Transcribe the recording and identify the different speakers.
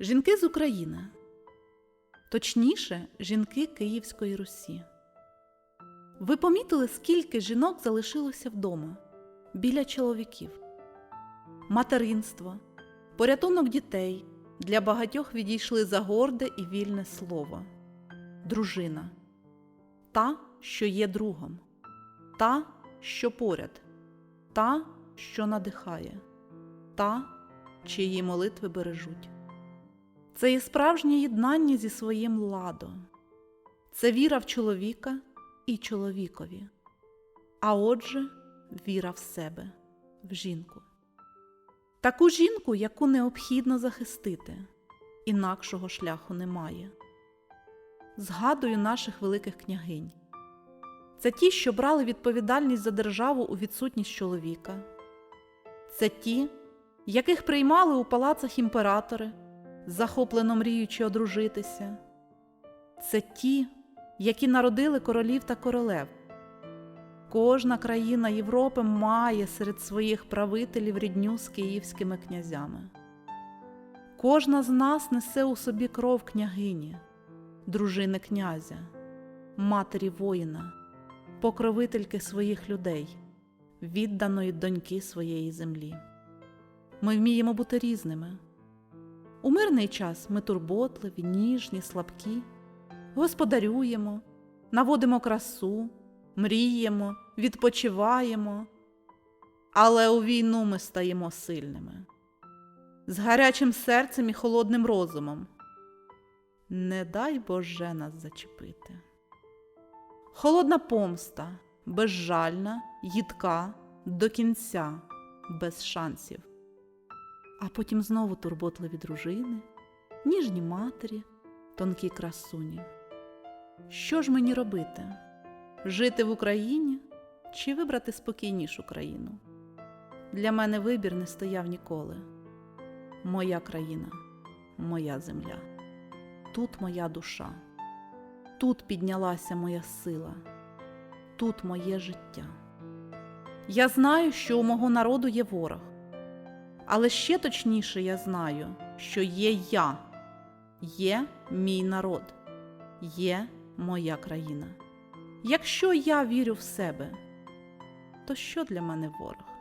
Speaker 1: Жінки з України, точніше, жінки Київської Русі. Ви помітили, скільки жінок залишилося вдома біля чоловіків? Материнство, порятунок дітей для багатьох відійшли за горде і вільне слово. Дружина та, що є другом, та, що поряд, та, що надихає, та, чиї молитви бережуть. Це є справжнє єднання зі своїм ладом. Це віра в чоловіка і чоловікові, а отже, віра в себе, в жінку. Таку жінку, яку необхідно захистити, інакшого шляху немає. Згадую наших великих княгинь. Це ті, що брали відповідальність за державу у відсутність чоловіка. Це ті, яких приймали у палацах імператори, захоплено мріючи одружитися. Це ті, які народили королів та королев. Кожна країна Європи має серед своїх правителів рідню з київськими князями. Кожна з нас несе у собі кров княгині, дружини князя, матері воїна, покровительки своїх людей, відданої доньки своєї землі. Ми вміємо бути різними. У мирний час ми турботливі, ніжні, слабкі, господарюємо, наводимо красу, мріємо, відпочиваємо. Але у війну ми стаємо сильними, з гарячим серцем і холодним розумом. Не дай Боже нас зачепити. Холодна помста, безжальна, їдка, до кінця, без шансів. А потім знову турботливі дружини, ніжні матері, тонкі красуні. Що ж мені робити? Жити в Україні чи вибрати спокійнішу країну? Для мене вибір не стояв ніколи. Моя країна, моя земля. Тут моя душа, тут піднялася моя сила, тут моє життя. Я знаю, що у мого народу є ворог. Але ще точніше я знаю, що є я, є мій народ, є моя країна. Якщо я вірю в себе, то що для мене ворог?